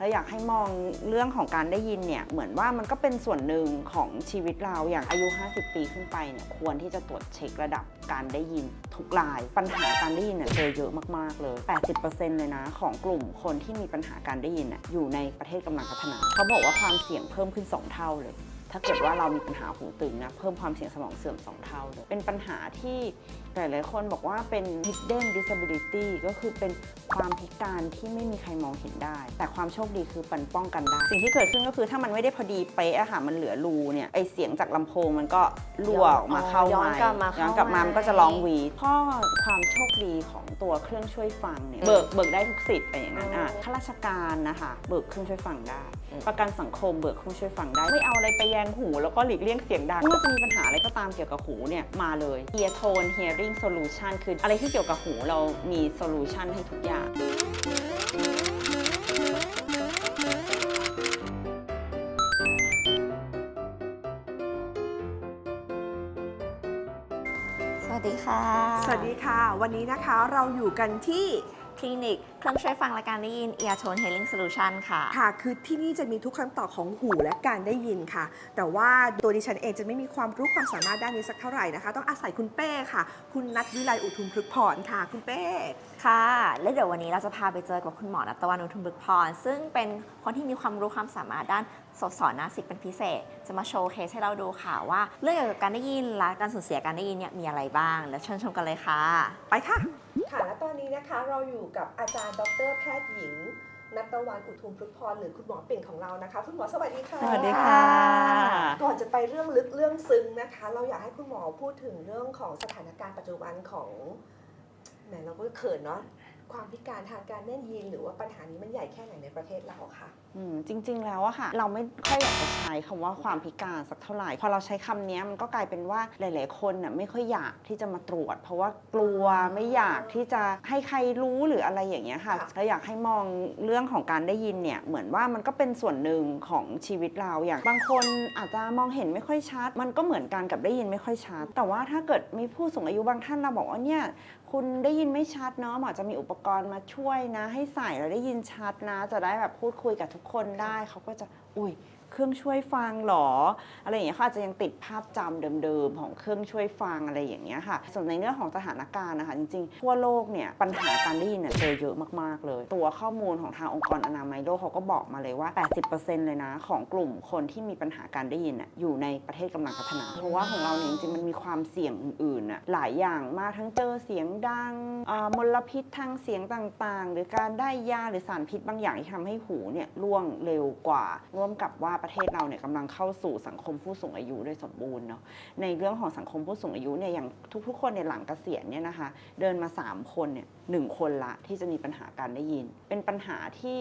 เราอยากให้มองเรื่องของการได้ยินเนี่ยเหมือนว่ามันก็เป็นส่วนหนึ่งของชีวิตเราอย่างอายุ 50 ปีขึ้นไปเนี่ยควรที่จะตรวจเช็คระดับการได้ยินทุกราย ปัญหาการได้ยินเนี่ยเจอเยอะมากๆเลย 80%เลยนะ ของกลุ่มคนที่มีปัญหาการได้ยินน่ะอยู่ในประเทศกำลังพัฒนาเขาบอกว่าความเสี่ยงเพิ่มขึ้น 2 เท่าเลย ถ้าเกิดว่าเรามีปัญหาหูตึงนะเพิ่มความเสี่ยงสมองเสื่อม 2 เท่าเลยเป็นปัญหาที่ หลายๆคนบอกว่าเป็น hidden disability ก็คือเป็นความพิการที่ไม่มีใครมองเห็นได้ แต่ความโชคดีคือปันป้องกันได้ สิ่งที่เกิดขึ้นก็คือถ้ามันไม่ได้พอดีเป๊ะอะค่ะมันเหลือรูเนี่ยไอเสียงจากลำโพงมันก็รั่วออกมาเข้าย้อนไมค์กลับมาเข้าย้อนกลับมามันก็จะร้องหวีดข้อความโชคดีของตัวเครื่องช่วยฟังเนี่ยเบิกเบิกได้ทุกสิทธิ์อะไรอย่างนั้นอะข้าราชการนะคะเบิกเครื่องช่วยฟังได้ ประกันสังคมเบิกเครื่องช่วยฟังได้ ไม่เอาอะไรไปแยงหู แล้วก็หลีกเลี่ยงเสียงดังเมื่อจะมีปัญหาอะไรก็ตามเกี่ยวกับหูเนี่ยมาเลย Ear Tone Hearing Solution คืออะไรที่เกี่ยวกับหูเรามีโซลูชันให้ทุกอย่างสวัสดีค่ะ สวัสดีค่ะ วันนี้นะคะเราอยู่กันที่คลินิกเครื่องช่วยฟังและการได้ยิน Ear Tone Hearing Solution ค่ะ ค่ะ คือที่นี่จะมีทุกคำตอบของหูและการได้ยินค่ะ แต่ว่าตัวดิฉันเองจะไม่มีความรู้ความสามารถด้านนี้สักเท่าไหร่นะคะ ต้องอาศัยคุณเป้ค่ะ คุณนัทวิไลอุทุมพฤกษ์พรค่ะ คุณเป้ ค่ะ และเดี๋ยววันนี้เราจะพาไปเจอกับคุณหมอนัตวันอุทุมบึกพร ซึ่งเป็นคนที่มีความรู้ความสามารถด้านสสอนนาสิกเป็นพิเศษ จะมาโชว์เคสให้เราดูค่ะว่า เรื่องเกี่ยวกับการได้ยินและการสูญเสียการได้ยินเนี่ยมีอะไรบ้างเดี๋ยวเชิญชมกันเลยค่ะ ไปค่ะ ค่ะ และตอนนี้นะคะเราอยู่กับอาจารย์ดรแพทย์หญิงนัตวันอุทุมพฤกษ์พรหรือคุณหมอเป่งของเรานะคะ คุณหมอสวัสดีค่ะ สวัสดีค่ะ ก่อนจะไปเรื่องลึกเรื่องซึ้งนะคะ เราอยากให้คุณหมอพูดถึงเรื่องของสถานการณ์ปัจจุบันของแหมเราก็เขินเนาะ ความพิการทางการได้ยินหรือว่าปัญหานี้มันใหญ่แค่ไหนในประเทศเราค่ะอืมจริง ๆ แล้วอะค่ะ เราไม่ค่อยอยากจะใช้คำว่าความพิการสักเท่าไหร่ พอเราใช้คำนี้มันก็กลายเป็นว่าหลาย ๆ คนน่ะไม่ค่อยอยากที่จะมาตรวจ เพราะว่ากลัวไม่อยากที่จะให้ใครรู้หรืออะไรอย่างเงี้ยค่ะค่ะเราอยากให้มองเรื่องของการได้ยินเนี่ยเหมือนว่ามันก็เป็นส่วนหนึ่งของชีวิตเราอย่างบางคนอาจจะมองเห็นไม่ค่อยชัด มันก็เหมือนกันกับได้ยินไม่ค่อยชัด แต่ว่าถ้าเกิดมีผู้สูงอายุบางท่านเราบอกว่าเนี่ย คุณได้ยินไม่ชัดเนาะหมอจะมีอุปกรณ์มาช่วยนะ ให้ใส่แล้วได้ยินชัดนะ จะได้แบบพูดคุยกับทุกคนได้เขาก็จะอุ้ย เครื่องช่วยฟังหรอ อะไรอย่างเงี้ยเขาอาจจะยังติดภาพจำเดิมๆ ของเครื่องช่วยฟังอะไรอย่างเงี้ยค่ะ ส่วนในเรื่องของสถานการณ์นะคะจริงๆ ทั่วโลกเนี่ยปัญหาการได้ยินเนี่ยเจอเยอะมากๆเลย ตัวข้อมูลของทางองค์กรอนามัยโลกเขาก็บอกมาเลยว่า 80%เลยนะของกลุ่มคนที่มีปัญหาการได้ยินอยู่ในประเทศกำลังพัฒนา เพราะว่าของเราเนี่ยจริงๆมันมีความเสี่ยงอื่นๆหลายอย่างมากทั้งเจอเสียงดังมลพิษทางเสียงต่างๆ หรือการได้ยาหรือสารพิษบางอย่างที่ทำให้หูเนี่ยร่วงเร็วกว่าร่วมกับว่าประเทศเราเนี่ยกำลังเข้าสู่สังคมผู้สูงอายุโดยสมบูรณ์เนาะในเรื่องของสังคมผู้สูงอายุเนี่ยอย่างทุกๆ คนในหลังเกษียณเนี่ยนะคะ เดินมา 3 คนเนี่ยหนึ่งคนละที่จะมีปัญหาการได้ยิน เป็นปัญหาที่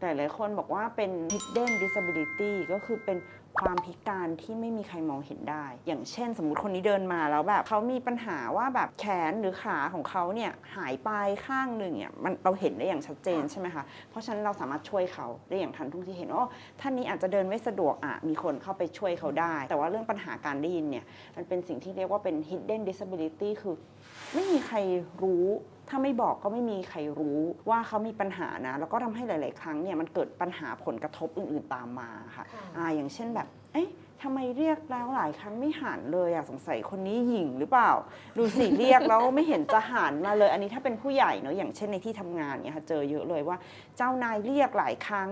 หลายๆคนบอกว่าเป็น hidden disability ก็คือเป็น ความพิการที่ไม่มีใครมองเห็นได้ อย่างเช่น สมมติคนนี้เดินมาแล้วแบบเขามีปัญหาว่าแบบแขนหรือขาของเขาเนี่ยหายไปข้างหนึ่งเนี่ยมันเราเห็นได้อย่างชัดเจนใช่ไหมคะ เพราะฉะนั้นเราสามารถช่วยเขาได้อย่างทันท่วงทีเห็นว่าท่านนี้อาจจะเดินไม่สะดวกอะมีคนเข้าไปช่วยเขาได้ แต่ว่าเรื่องปัญหาการได้ยินเนี่ยมันเป็นสิ่งที่เรียกว่าเป็น hidden disability คือ ไม่มีใครรู้ ถ้าไม่บอกก็ไม่มีใครรู้ว่าเขามีปัญหานะ แล้วก็ทำให้หลาย ๆ ครั้งเนี่ยมันเกิดปัญหาผลกระทบอื่น ๆ ตามมาค่ะค่ะอ่าอย่างเช่นแบบ เอ๊ะทำไมเรียกแล้วหลายครั้งไม่หันเลยอะสงสัยคนนี้หญิงหรือเปล่า ดูสิเรียกแล้วไม่เห็นจะหันมาเลย อันนี้ถ้าเป็นผู้ใหญ่เนอะอย่างเช่นในที่ทำงานเนี่ยค่ะเจอเยอะเลยว่าเจ้านายเรียกหลายครั้ง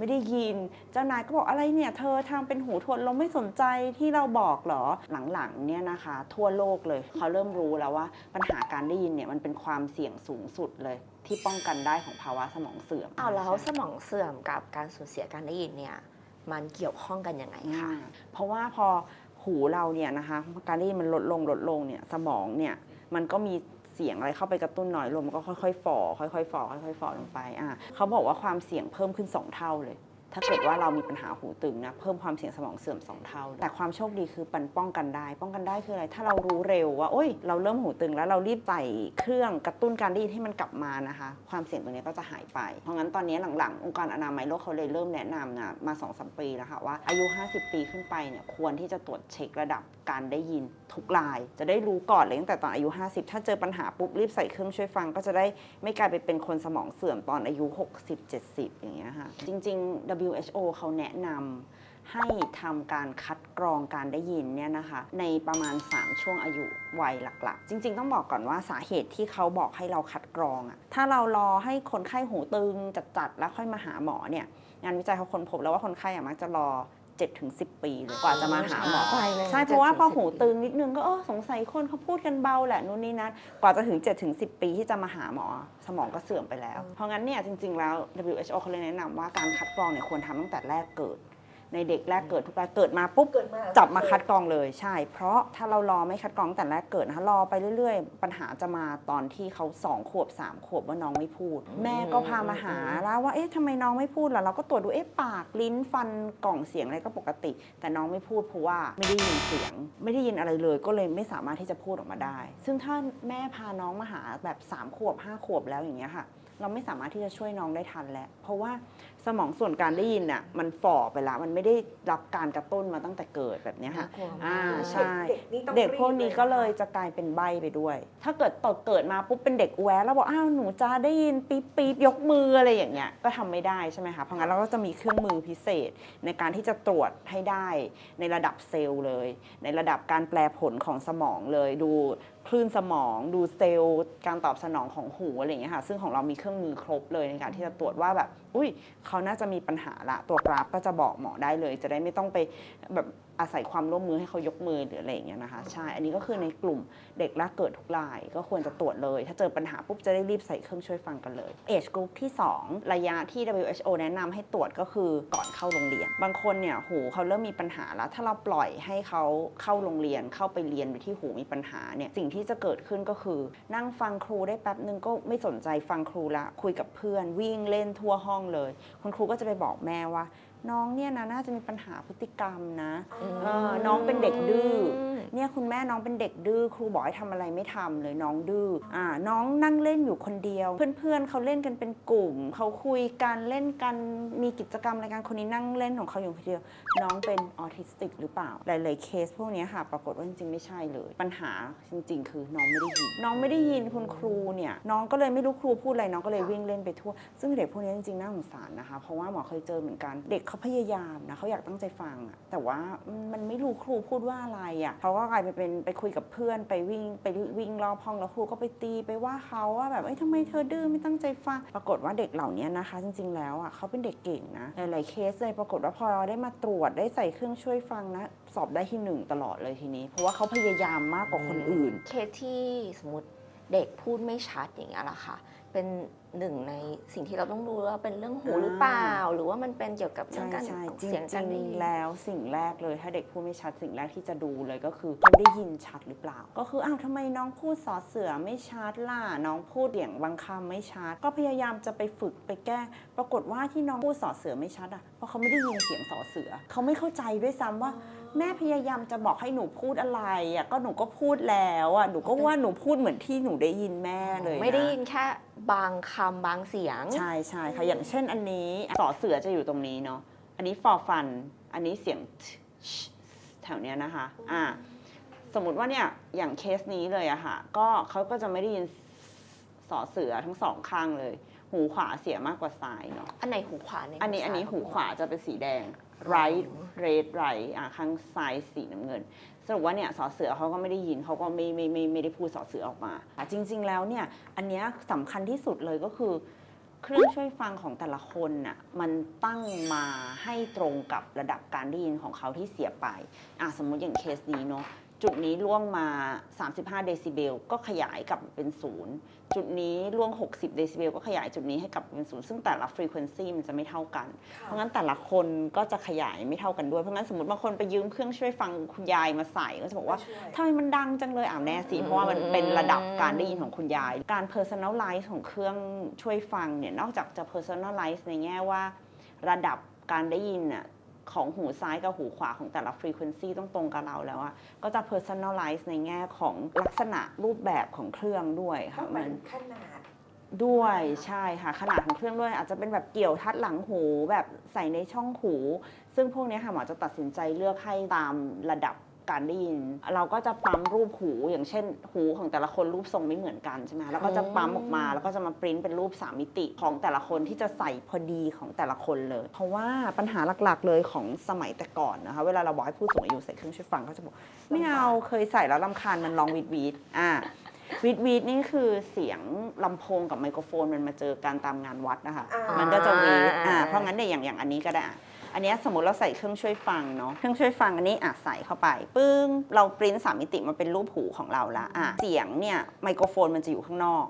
ไม่ได้ยิน เจ้านายก็บอกอะไรเนี่ยเธอทำเป็นหูทวนลมไม่สนใจที่เราบอกเหรอหลังๆเนี่ยนะคะ ทั่วโลกเลยเขาเริ่มรู้แล้วว่าปัญหาการได้ยินเนี่ยมันเป็นความเสี่ยงสูงสุดเลยที่ป้องกันได้ของภาวะสมองเสื่อมเอาแล้วสมองเสื่อมกับการสูญเสียการได้ยินเนี่ยมันเกี่ยวข้องกันยังไงคะอ่าเพราะว่าพอหูเราเนี่ยนะคะการได้ยินมันลดลงลดลงเนี่ยสมองเนี่ยมันก็มีเสียงอะไรเข้าไปกระตุ้นหน่อยลมมันก็ค่อยๆฝ่อค่อยๆฝ่อค่อยๆฝ่อลงไปอ่าเขาบอกว่าความเสี่ยงเพิ่มขึ้น 2 เท่าเลย ถ้าเกิดว่าเรามีปัญหาหูตึงนะเพิ่มความเสี่ยงสมองเสื่อมสองเท่า แต่ความโชคดีคือปันป้องกันได้ ป้องกันได้คืออะไร ถ้าเรารู้เร็วว่าโอ้ยเราเริ่มหูตึงแล้วเรารีบใส่เครื่องกระตุ้นการได้ยินให้มันกลับมานะคะ ความเสี่ยงตรงนี้ก็จะหายไป เพราะงั้นตอนนี้หลังๆ องค์การอนามัยโลกเขาเลยเริ่มแนะนำนะมา2อสปีแล้วค่ะว่าอายุ 50 ปีขึ้นไปเนี่ยควรที่จะตรวจเช็คระดับการได้ยินทุกราย จะได้รู้ก่อนเลยตั้งแต่ตอนอายุ 50 ถ้าเจอปัญหาปุ๊บรีบใส่เครื่องช่วยฟัง ก็จะได้ไม่กลายไปเป็นคนสมองเสื่อมตอนอายุ 60-70 อย่างเงี้ยค่ะจริง ๆ WHO เขาแนะนำให้ทำการคัดกรองการได้ยินเนี่ยนะคะในประมาณ 3 ช่วงอายุวัยหลักๆ จริง ๆ ต้องบอกก่อนว่าสาเหตุที่เขาบอกให้เราคัดกรองอะถ้าเรารอให้คนไข้หูตึงจัดๆแล้วค่อยมาหาหมอเนี่ยงานวิจัยเขาค้นพบแล้วว่าคนไข้อะมักจะรอ 7-10 ปีเลยกว่าจะมาหาหมอไปเลยใช่เพราะว่าพอหู7-10ตึงนิดนึงก็เออสงสัยคนเขาพูดกันเบาแหละนู่นนี่นั่นกว่าจะถึง7-10 ปีที่จะมาหาหมอ สมองก็เสื่อมไปแล้ว เพราะงั้นเนี่ยจริง ๆ แล้ว WHO เขาเลยแนะนำว่าการคัดกรองเนี่ยควรทำตั้งแต่แรกเกิด ในเด็กแรกเกิดทุกรายเกิดมาปุ๊บเกิดมาจับมาคัดกรองเลยใช่ เพราะถ้าเรารอไม่คัดกรองตั้งแต่แรกเกิดนะคะรอไปเรื่อย ๆ ปัญหาจะมาตอนที่เขาสองขวบสามขวบว่าน้องไม่พูด แม่ก็พามาหาแล้วว่าเอ๊ะทำไมน้องไม่พูดล่ะเราก็ตรวจดูเอ๊ะปากลิ้นฟันกล่องเสียงอะไรก็ปกติ แต่น้องไม่พูดเพราะว่าไม่ได้ยินเสียง ไม่ได้ยินอะไรเลย ก็เลยไม่สามารถที่จะพูดออกมาได้ ซึ่งถ้าแม่พาน้องมาหาแบบสามขวบห้าขวบแล้วอย่างเงี้ยค่ะ เราไม่สามารถที่จะช่วยน้องได้ทันแล้วเพราะว่า สมองส่วนการได้ยินน่ะมันฝ่อไปแล้วมันไม่ได้รับการกระตุ้นมาตั้งแต่เกิดแบบเนี้ยค่ะ น่ากลัวมาก อ่าใช่ เด็กนี่ต้องเด็กพวกนี้ก็เลยรีบจะกลายเป็นใบไปด้วย ถ้าเกิดตกเกิดมาปุ๊บเป็นเด็กแวะแล้วบอกอ้าวหนูจะได้ยินปี๊บปี๊บยกมืออะไรอย่างเงี้ยก็ทำไม่ได้ใช่ไหมคะเพราะงั้นเราก็จะมีเครื่องมือพิเศษในการที่จะตรวจให้ได้ในระดับเซลล์เลย ในระดับการแปลผลของสมองเลยดู คลื่นสมอง ดูเซลล์การตอบสนองของหูอะไรอย่างเงี้ยค่ะซึ่งของเรามีเครื่องมือครบเลยในการที่จะตรวจว่าแบบ อุ้ยเขาน่าจะมีปัญหาละ ตัวกราฟก็จะบอกหมอได้เลย จะได้ไม่ต้องไปแบบอาศัยความร่วมมือให้เขายกมือหรืออะไรอย่างเงี้ยนะคะใช่ อันนี้ก็คือในกลุ่มเด็กแรกเกิดทุกราย ก็ควรจะตรวจเลย ถ้าเจอปัญหาปุ๊บจะได้รีบใส่เครื่องช่วยฟังกันเลยเอ e ก r ุ u ที่ 2 ระยะที่ WHO แนะนำให้ตรวจก็คือก่อนเข้าโรงเรียน บางคนเนี่ยหูเขาเริ่มมีปัญหาแล้ว ถ้าเราปล่อยให้เขาเข้าโรงเรียนเข้าไปเรียนโดยที่หูมีปัญหาเนี่ยสิ่งที่ที่จะเกิดขึ้นก็คือ นั่งฟังครูได้แป๊บนึงก็ไม่สนใจฟังครูละคุยกับเพื่อนวิ่งเล่นทั่วห้องเลย คุณครูก็จะไปบอกแม่ว่า น้องเนี่ยนะน่าจะมีปัญหาพฤติกรรมนะเออน้องเป็นเด็กดื้อเนี่ยคุณแม่น้องเป็นเด็กดื้อครูบอกให้ทำอะไรไม่ทำเลยน้องดื้ออ่าน้องนั่งเล่นอยู่คนเดียว เพื่อนๆเขาเล่นกันเป็นกลุ่ม เขาคุยกันเล่นกันมีกิจกรรมอะไรกันคนนี้นั่งเล่นของเขาอยู่คนเดียว น้องเป็นออทิสติกหรือเปล่า หลายๆเคสพวกเนี้ยค่ะ ปรากฏว่าจริงๆไม่ใช่เลย ปัญหาจริง ๆ คือน้องไม่ได้ยิน น้องไม่ได้ยินคุณครูเนี่ยน้องก็เลยไม่รู้ครูพูดอะไรน้องก็เลยวิ่งเล่นไปทั่ว ซึ่งเด็กพวกนี้จริงๆน่าสงสารนะคะ เพราะว่าหมอเคยเจอเหมือนกันเด็กเขาพยายามนะเขาอยากตั้งใจฟังอะแต่ว่ามันไม่รู้ครูพูดว่าอะไรอะเขาก็กลายไปเป็นไปคุยกับเพื่อนไปวิ่งไปวิ่งรอบห้องแล้วครูก็ไปตีไปว่าเขาว่าแบบเอ้ยทำไมเธอดื้อไม่ตั้งใจฟังปรากฏว่าเด็กเหล่านี้นะคะ จริง ๆ แล้วอะเขาเป็นเด็กเก่งนะหลายๆเคสเลยปรากฏว่าพอเราได้มาตรวจได้ใส่เครื่องช่วยฟังนะสอบได้ที่หนึ่งตลอดเลยทีนี้ เพราะว่าเขาพยายามมากกว่าคนอื่น เคสที่สมมติเด็กพูดไม่ชัดอย่างเงี้ยล่ะค่ะ เป็น หนึ่งในสิ่งที่เราต้องดูว่าเป็นเรื่องหูอ่าหรือเปล่า หรือว่ามันเป็นเกี่ยวกับเรื่อใช่งการใช่จเสียงการได้ริงยินๆแล้วสิ่งแรกเลย ถ้าเด็กพูดไม่ชัดสิ่งแรกที่จะดูเลยก็คือเขาได้ยินชัดหรือเปล่า ก็คืออ้าวทำไมน้องพูดสอเสือไม่ชัดล่ะน้องพูดเสียงบางคำไม่ชัด ก็พยายามจะไปฝึกไปแก้ ปรากฏว่าที่น้องพูดสอเสือไม่ชัดอะเพราะเขาไม่ได้ยินเสียงสอเสือเขาไม่เข้าใจด้วยซ้ำว่าแม่พยายามจะบอกให้หนูพูดอะไรอะก็หนูก็พูดแล้วอะหนูก็ว่าหนูพูดเหมือนที่หนูได้ยินแม่เลยนะไม่ได้ยินแค่บางคำบางเสียง ใช่ใช่ค่ะ อย่างเช่นอันนี้สอเสือจะอยู่ตรงนี้เนาะ อันนี้ฟอฟัน อันนี้เสียงแถวเนี้ยนะคะ อ่า สมมติว่าเนี่ย อย่างเคสนี้เลยอะค่ะ ก็เขาก็จะไม่ได้ยินสอเสือทั้งสองข้างเลย หูขวาเสียมากกว่าซ้ายเนาะ อันไหนหูขวาในอันนี้ซ้ยอันนี้หูกับขวาจะเป็นสีแดง right red right อะข้างซ้ายสีน้ำเงิน สรุปว่าเนี่ยสอเสือเขาก็ไม่ได้ยินเขาก็ไม่ไม่ไม่ไม่ได้พูดสอเสือออกมาอะจริง ๆ แล้วเนี่ยอันเนี้ยสำคัญที่สุดเลยก็คือ เครื่องช่วยฟังของแต่ละคนน่ะมันตั้งมาให้ตรงกับระดับการได้ยินของเขาที่เสียไปอะสมมุติอย่างเคสนี้เนาะ จุดนี้ล่วงมา 35 เดซิเบลก็ขยายกลับเป็นศูนย์จุดนี้ล่วง 60 เดซิเบลก็ขยายจุดนี้ให้กลับเป็นศูนย์ซึ่งแต่ละฟรีเควนซีมันจะไม่เท่ากัน เพราะงั้นแต่ละคนก็จะขยายไม่เท่ากันด้วย เพราะงั้นสมมติบางคนไปยืมเครื่องช่วยฟังคุณยายมาใส่ก็จะบอกว่าทำไมมันดังจังเลยอ่าวแน่สิเพราะว่ามันเป็นระดับการได้ยินของคุณยาย การ personalize ของเครื่องช่วยฟังเนี่ยนอกจากจะ personalize ในแง่ว่า ระดับการได้ยินน่ะ ของหูซ้ายกับหูขวาของแต่ละ frequency ต้องตรงกับเราแล้วอะก็จะ personalize ในแง่ของลักษณะรูปแบบของเครื่องด้วยต้ค่ะองหมัมายนถึงขนาด ด้วยใช่ค่ะขนาดของเครื่องด้วย อาจจะเป็นแบบเกี่ยวทัดหลังหูแบบใส่ในช่องหู ซึ่งพวกเนี้ยค่ะหมอจะตัดสินใจเลือกให้ตามระดับ การได้ยิน เราก็จะปั๊มรูปหูอย่างเช่น หูของแต่ละคนรูปทรงไม่เหมือนกันใช่ไหมแล้วก็จะปั๊มออกมาแล้วก็จะมาปริ้นเป็นรูปสามมิติของแต่ละคนที่จะใส่พอดีของแต่ละคนเลย เพราะว่าปัญหาหลักๆเลยของสมัยแต่ก่อนนะคะเวลาเราบอกให้ผู้สูงอายุใส่เครื่องช่วยฟังเขาจะบอกไม่เอาเคยใส่แล้วลำคาญมันร้องวีดวีดอ่าวีดวีดนี่คือเสียงลำโพงกับไมโครโฟนมันมาเจอกันตามงานวัดนะคะอ่ามัมันก็จะวีดอ่าอ่าเพราะงั้นเนี่ยอย่างอย่างอันนี้ก็ได้ อันนี้สมมติเราใส่เครื่องช่วยฟังเนาะเครื่องช่วยฟังอันนี้อะใส่เข้าไปปึ้งเราปริ้นสามมิติมาเป็นรูปหูของเราละอะเสียงเนี่ยไมโครโฟนมันจะอยู่ข้างนอก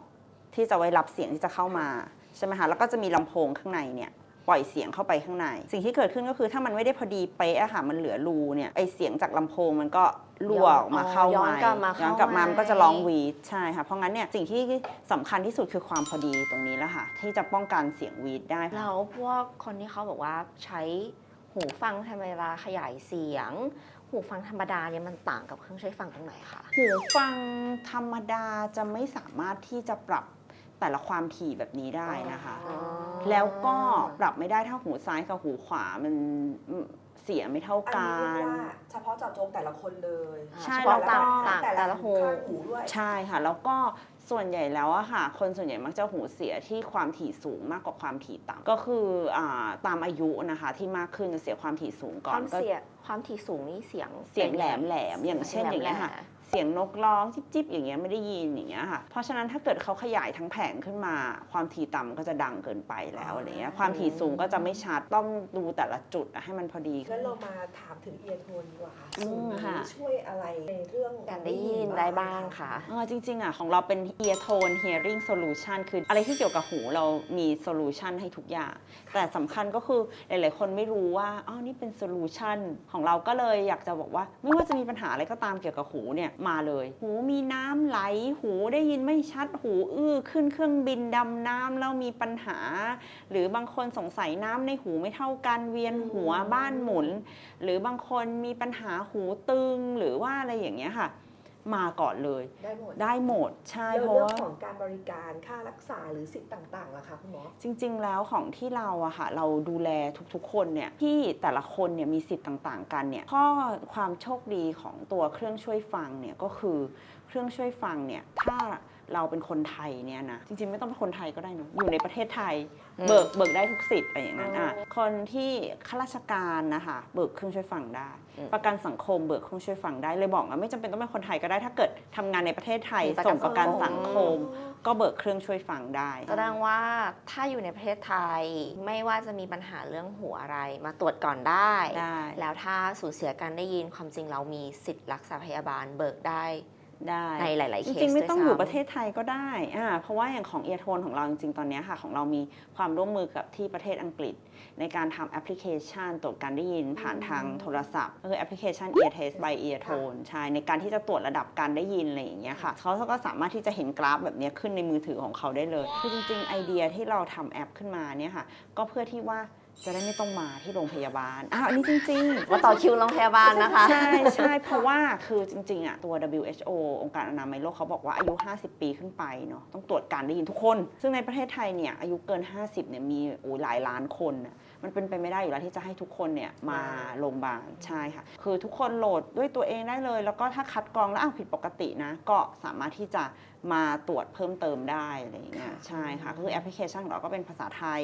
ที่จะไว้รับเสียงที่จะเข้ามาใช่ไหมคะแล้วก็จะมีลำโพงข้างในเนี่ย ปล่อยเสียงเข้าไปข้างใน สิ่งที่เกิดขึ้นก็คือถ้ามันไม่ได้พอดีเป๊ะอะค่ะมันเหลือรูเนี่ยไอเสียงจากลำโพงมันก็รั่วออกมาเข้าย้อนไมค์กลับมาย้อนกลับมาเข้าไมค์มันก็จะร้องวีดใช่ค่ะเพราะงั้นเนี่ยสิ่งที่สำคัญที่สุดคือความพอดีตรงนี้แหละค่ะ ที่จะป้องกันเสียงวีดได้แล้วพวกคนที่เขาบอกว่าใช้หูฟังทำเวลาขยายเสียง หูฟังธรรมดาเนี่ยมันต่างกับเครื่องใช้ฟังตรงไหนคะหูฟังธรรมดาจะไม่สามารถที่จะปรับ แต่ละความถี่แบบนี้ได้นะคะ อ๋อ แล้วก็ปรับไม่ได้ถ้าหูซ้ายกับหูขวามันเสียไม่เท่าอันกันี้เรียกน ว่าเฉพาะเจาะจงแต่ละคนเลยใช่เฉพาะแล้วก็ต่างแต่แต่ละละหูหู ข้างหูด้วย ใช่ค่ะ แล้วก็ส่วนใหญ่แล้วอะค่ะ คนส่วนใหญ่มักจะหูเสียที่ความถี่สูงมากกว่าความถี่ต่ำก็คืออาตามอายุนะคะที่มากขึ้นจะเสียความถี่สูงก่คอวานมก็เสียความถี่สูงนี่เสียง เสียงแหลมแหลมๆอย่างเช่นแหลมอย่างเงี้ยค่ะ แหลม เสียงนกร้องจิ๊บจิ๊บอย่างเงี้ยไม่ได้ยินอย่างเงี้ยค่ะเพราะฉะนั้นถ้าเกิดเขาขยายทั้งแผงขึ้นมา ความถี่ต่ำก็จะดังเกินไปแล้วอะไรเงี้ยความถี่สูงก็จะไม่ชัดต้องดูแต่ละจุดอะให้มันพอดี งั้นเรามาถามถึงเอียร์โทนดีกว่าค่ะอืมสูตรค่ะนี้ช่วยอะไรในเรื่องการได้ยินได้บ้างค่ะ เออจริงๆอะของเราเป็น ear tone hearing solution คืออะไรที่เกี่ยวกับหูเรามี solution ให้ทุกอย่าง แต่สำคัญก็คือหลายๆคนไม่รู้ว่าอ๋อนี่เป็น solution ของเราก็เลยอยากจะบอกว่า ไม่ว่าจะมีปัญหาอะไรก็ตามเกี่ยวกับหูเนี่ยมาเลย หูมีน้ำไหล หูได้ยินไม่ชัด หูอื้อขึ้นเครื่องบินดำน้ำแล้วมีปัญหา หรือบางคนสงสัยน้ำในหูไม่เท่ากันเวียนหัวบ้านหมุน หรือบางคนมีปัญหาหูตึงหรือว่าอะไรอย่างเงี้ยค่ะ มาก่อนเลย ได้หมดได้หมดใช่แล้วเพราะเรื่องว่า ของการบริการค่ารักษาหรือสิทธิ์ต่างๆล่ะคะคุณหมอ จริงๆ แล้วของที่เราอะค่ะเราดูแลทุกๆ คนเนี่ยที่แต่ละคนเนี่ยมีสิทธิ์ต่างๆ กันเนี่ยข้อความโชคดีของตัวเครื่องช่วยฟังเนี่ยก็คือเครื่องช่วยฟังเนี่ยถ้า เราเป็นคนไทยเนี่ยนะจริงๆไม่ต้องเป็นคนไทยก็ได้เนอะอยู่ในประเทศไทยอืมเบิกเบิกได้ทุกสิทธิ์อะไรอย่างนั้นอะอ๋อคนที่ข้าราชการนะคะเบิกเครื่องช่วยฟังได้ ประกันสังคมเบิกเครื่องช่วยฟังได้เลยบอกว่าไม่จำเป็นต้องเป็นคนไทยก็ได้ถ้าเกิดทำงานในประเทศไทยมีประกันส่งประกันสัสังงคคม ม ก็เบิกเครื่องช่วยฟังได้ แสดงว่าถ้าอยู่ในประเทศไทยไม่ว่าจะมีปัญหาเรื่องหูอะไรมาตรวจก่อนได้ ได้ แล้วถ้าสูญเสียการได้ยินความจริงเรามีสิทธิ์รักษาพยาบาลเบิกได้ ได้ในหลายๆจเคสริงๆ ไม่ต้องอยู่ด้วยซ้ำประเทศไทยก็ได้อ่าเพราะว่าอย่างของเอียโทนของเราจริง ๆ ตอนเนี้ยค่ะ ของเรามีความร่วมมือกับที่ประเทศอังกฤษ ในการทำแอปพลิเคชันตรวจการได้ยินผ่านทางโทรศัพท์ก็คือแอปพลิเคชัน Ear Test by Ear Tone ใช่ในการที่จะตรวจระดับการได้ยินอะไรอย่างเงี้ยค่ะเขาก็สามารถที่จะเห็นกราฟแบบเนี้ยขึ้นในมือถือของเขาได้เลยคือจริง ๆ ไอเดียที่เราทำแอปขึ้นมาเนี่ยค่ะ ก็เพื่อที่ว่า จะได้ไม่ต้องมาที่โรงพยาบาลอ้าวอันนี้จริงๆว่าต่อคิวโรงพยาบาลนะคะ ใช่ใช่เพราะว่าคือจริง ๆอะตัว WHO องค์การอนามัยโลกเขาบอกว่าอายุ 50 ปีขึ้นไปเนาะต้องตรวจการได้ยินทุกคน ซึ่งในประเทศไทยเนี่ยอายุเกิน 50เนี่ยมีโอ้หลายล้านคนน่ะมันเป็นไปไม่ได้อยู่แล้วที่จะให้ทุกคนเนี่ยมาโรงพยาบาลใช่ค่ะ คือทุกคนโหลดด้วยตัวเองได้เลย แล้วก็ถ้าคัดกรองแล้วอ้าวผิดปกตินะ ก็สามารถที่จะ มาตรวจเพิ่มเติมได้อะไรอย่างเงี้ยใช่ค่ะก็คือแอปพลิเคชันของเราก็เป็นภาษาไทย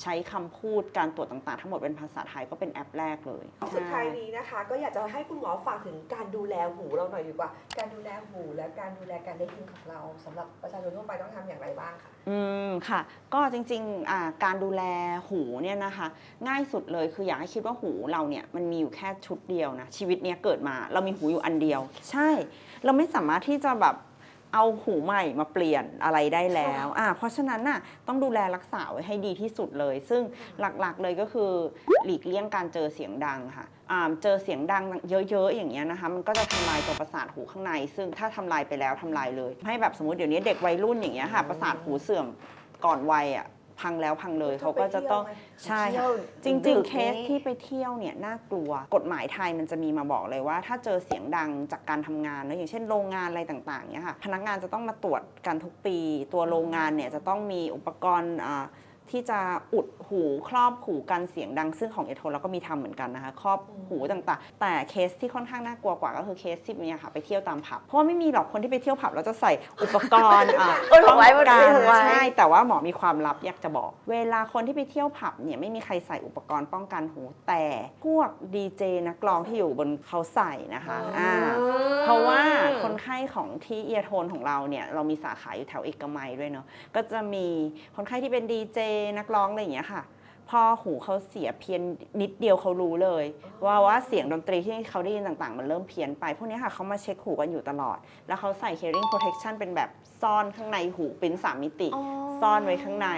ใช้คำพูดการตรวจต่างๆ ทั้งหมดเป็นภาษาไทยก็เป็นแอปแรกเลยสุดท้ายนี้นะคะ ก็อยากจะให้คุณหมอฝากถึงการดูแลหูเราหน่อยดีกว่า การดูแลหูและการดูแลการได้ยินของเราสำหรับประชาชนทั่วไปต้องทำอย่างไรบ้างคะ อืมค่ะ ก็จริงๆอ่าการดูแลหูเนี่ยนะคะ ง่ายสุดเลยคืออยากให้คิดว่าหูเราเนี่ยมันมีอยู่แค่ชุดเดียวนะชีวิตเนี้ยเกิดมาเรามีหูอยู่อันเดียว ใช่ เราไม่สามารถที่จะแบบ เอาหูใหม่มาเปลี่ยนอะไรได้แล้วอ่าเพราะฉะนั้นน่ะต้องดูแลรักษาไว้ให้ดีที่สุดเลย ซึ่งหลักๆเลยก็คือหลีกเลี่ยงการเจอเสียงดังค่ะอ่าเจอเสียงดังเยอะๆอย่างเงี้ยนะคะ มันก็จะทำลายตัวประสาทหูข้างใน ซึ่งถ้าทำลายไปแล้วทำลายเลย ให้แบบสมมติเดี๋ยวนี้เด็กวัยรุ่นอย่างเงี้ยค่ะประสาทหูเสื่อมก่อนวัยอะ พังแล้วพังเลยเขาก็จะต้องใช่เที่ค่ะยวจริงดึๆกๆเคสนี่ที่ไปเที่ยวเนี่ยน่ากลัวกฎหมายไทยมันจะมีมาบอกเลยว่า ถ้าเจอเสียงดังจากการทำงานนะอย่างเช่นโรงงานอะไรต่างๆเนี่ยค่ะพนักงานจะต้องมาตรวจกันทุกปี ตัวโรงงานเนี่ยจะต้องมีอุปกรณ์อ่า ที่จะอุดหูครอบหูกันเสียงดังซึ่งของเอโทเราก็มีทำเหมือนกันนะคะ ครอบหูต่างๆ แต่เคสที่ค่อนข้างน่ากลัวกว่าก็คือเคสที่เนี่ยค่ะไปเที่ยวตามผับเพราะว่าไม่มีหรอกคนที่ไปเที่ยวผับแล้วจะใส่อุปกรณ์อะเออถูกไว้ป้องกันถูกไว้ใช่แต่ว่าหมอมีความลับอยากจะบอก เวลาคนที่ไปเที่ยวผับเนี่ยไม่มีใครใส่อุปกรณ์ป้องกันหูแต่พวกดีเจนักร้องที่อยู่บนเขาใส่นะคะอ่าเพราะว่าคนไข้ของที่เอียโทนของเราเนี่ยเรามีสาขาอยู่แถวเอกมัยด้วยเนาะก็จะมีคนไข้ที่เป็นดีเจนักร้องอะไรอย่างเงี้ยค่ะพอหูเขาเสียเพี้ยนนิดเดียวเขารู้เลย ว่าว่าเสียงดนตรีที่เขาได้ยินต่างๆ มันเริ่มเพี้ยนไป พวกเนี้ยค่ะเขามาเช็คหูกันอยู่ตลอด แล้วเขาใส่ hearing protection เป็นแบบซ่อนข้างในหูเป็นสามมิติ อ๋อ ซ่อนไว้ข้างใน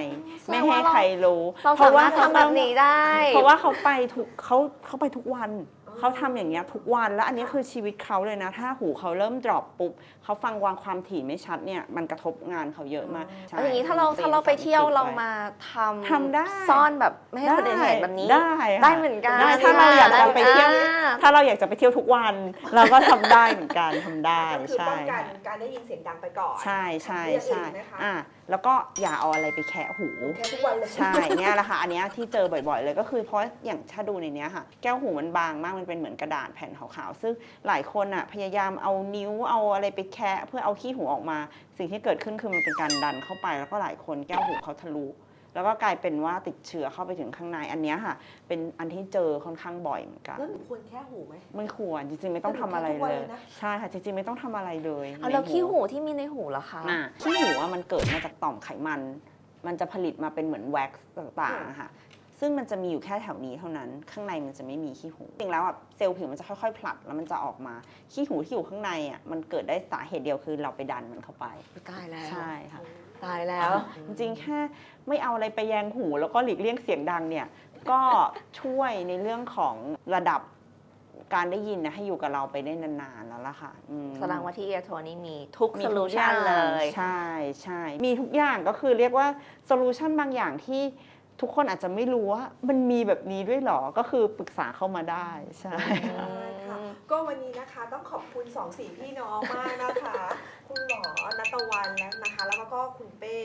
แสดไม่งให้ว่าเราใครรู้เราเพสาราะว่ามารถทำแบบนี้ได้ เพราะว่าเขาไปทุกเขาเขาไปทุกวัน เขาทำอย่างเงี้ยทุกวันแล้วอันนี้คือชีวิตเขาเลยนะ ถ้าหูเขาเริ่มดรอปปุ๊บเขาฟังวางความถี่ไม่ชัดเนี่ยมันกระทบงานเขาเยอะมากใช่เอาอย่างนี้ถ้าเราถ้าเราไปเที่ยวเรามาทำทำได้ซ่อนแบบไม่ให้คนอื่นเห็นแบบนี้ได้ค่ะได้เหมือนกันได้ถ้าเราอยากจะไปเที่ยวอ่าถ้าเราอยากจะไปเที่ยวทุกวัน เราก็ทำได้เหมือนกันทำได้ก็คือใช่ป้องกันค่ะการได้ยินเสียงดังไปก่อนใช่ใช่เรื่องใช่อื่นนะคะอะ แล้วก็อย่าเอาอะไรไปแคะหู แค่ทุกวันเลยใช่เนี่ยแหละค่ะอันเนี้ยที่เจอบ่อยๆเลยก็คือเพราะอย่างถ้าดูในเนี้ยค่ะ แก้วหูมันบางมากมันเป็นเหมือนกระดาษแผ่นขาวๆซึ่งหลายคนอะพยายามเอานิ้วเอาอะไรไปแคะเพื่อเอาขี้หูออกมา สิ่งที่เกิดขึ้นคือมันเป็นการดันเข้าไป แล้วก็หลายคนแก้วหูเขาทะลุ แล้วก็กลายเป็นว่าติดเชื้อเข้าไปถึงข้างในอันเนี้ยค่ะ เป็นอันที่เจอค่อนข้างบ่อยเหมือนกัน แล้วหนูควรแค่หูไหม ไม่ควรจริงๆไม่ต้องทำอะไรแต่หนูแค่ทุกวันเลเลยยนะใช่ค่ะจริงๆไม่ต้องทำอะไรเลยเอาแล้วในขี้หูที่มีในหูล่ะคะอะขี้หูอะมันเกิดมาจากต่อมไขมัน มันจะผลิตมาเป็นเหมือนแว็กซ์ต่างๆอะค่ะ ซึ่งมันจะมีอยู่แค่แถวนี้เท่านั้น ข้างในมันจะไม่มีขี้หู จริงแล้วอะเซลล์ผิวมันจะค่อยๆผลัดแล้วมันจะออกมา ขี้หูที่อยู่ข้างในอะมันเกิดได้สาเหตุเดียวคือเราไปดันมันเข้าไป ตายแล้ว ใช่ค่ะ ตายแล้ว จริงๆแค่ไม่เอาอะไรไปแยงหู แล้วก็หลีกเลี่ยงเสียงดังเนี่ย ก็ช่วยในเรื่องของระดับการได้ยินนะให้อยู่กับเราไปได้นานๆแล้วล่ะค่ะอืม แสดงว่าที่เอโทนี่มีทุกมีโซทุลูกอชันย่างเลยใช่ใช่มีทุกอย่างก็คือเรียกว่าโซลูชันบางอย่างที่ทุกคนอาจจะไม่รู้ว่า มันมีแบบนี้ด้วยเหรอ ก็คือปรึกษาเข้ามาได้ ใช่ใช่ค่ะ ก็วันนี้นะคะต้องขอบคุณสองสี่พี่น้องมากนะคะ คุณหมอนัตวันแล้วนะคะ แล้วก็คุณเป้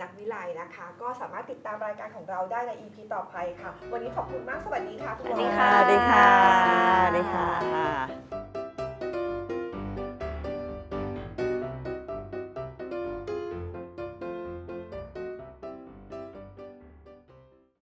นักวิไลนะคะ ก็สามารถติดตามรายการของเราได้ใน EP ต่อไปค่ะ วันนี้ขอบคุณมากสวัสดีค่ะคุณหมอสวัสดีค่ะสวัสดีค่ะสวัสดีค่ะ